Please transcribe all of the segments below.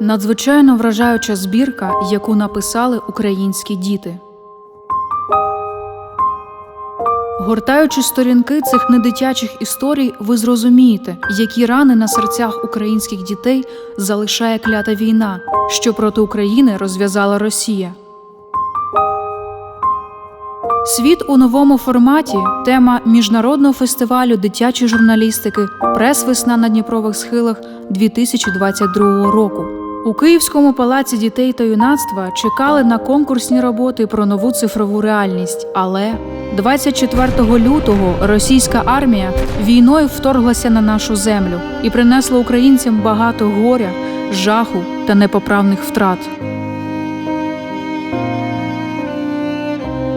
Надзвичайно вражаюча збірка, яку написали українські діти. Гортаючи сторінки цих недитячих історій, ви зрозумієте, які рани на серцях українських дітей залишає клята війна, що проти України розв'язала Росія. Світ у новому форматі тема міжнародного фестивалю дитячої журналістики Прес-весна на Дніпрових схилах 2022 року. У Київському палаці дітей та юнацтва чекали на конкурсні роботи про нову цифрову реальність. Але 24 лютого російська армія війною вторглася на нашу землю і принесла українцям багато горя, жаху та непоправних втрат.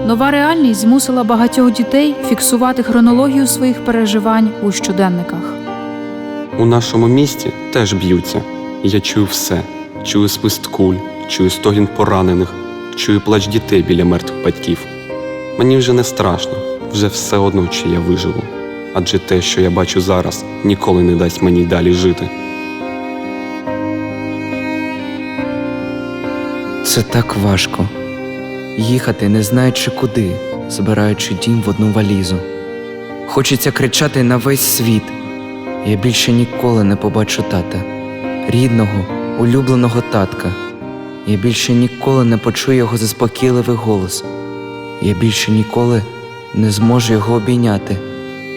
Нова реальність змусила багатьох дітей фіксувати хронологію своїх переживань у щоденниках. У нашому місті теж б'ються. Я чую все: чую свист куль, чую стогін поранених, чую плач дітей біля мертвих батьків. Мені вже не страшно, вже все одно, чи я виживу. Адже те, що я бачу зараз, ніколи не дасть мені далі жити. Це так важко. Їхати, не знаючи куди, збираючи дім в одну валізу. Хочеться кричати на весь світ. Я більше ніколи не побачу тата, рідного, улюбленого татка. Я більше ніколи не почую його заспокійливий голос. Я більше ніколи не зможу його обійняти,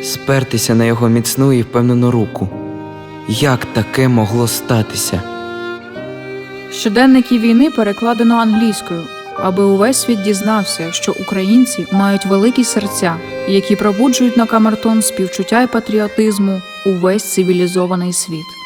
спертися на його міцну і впевнену руку. Як таке могло статися? Щоденники війни перекладено англійською, аби увесь світ дізнався, що українці мають великі серця, які пробуджують на камертон співчуття і патріотизму увесь цивілізований світ.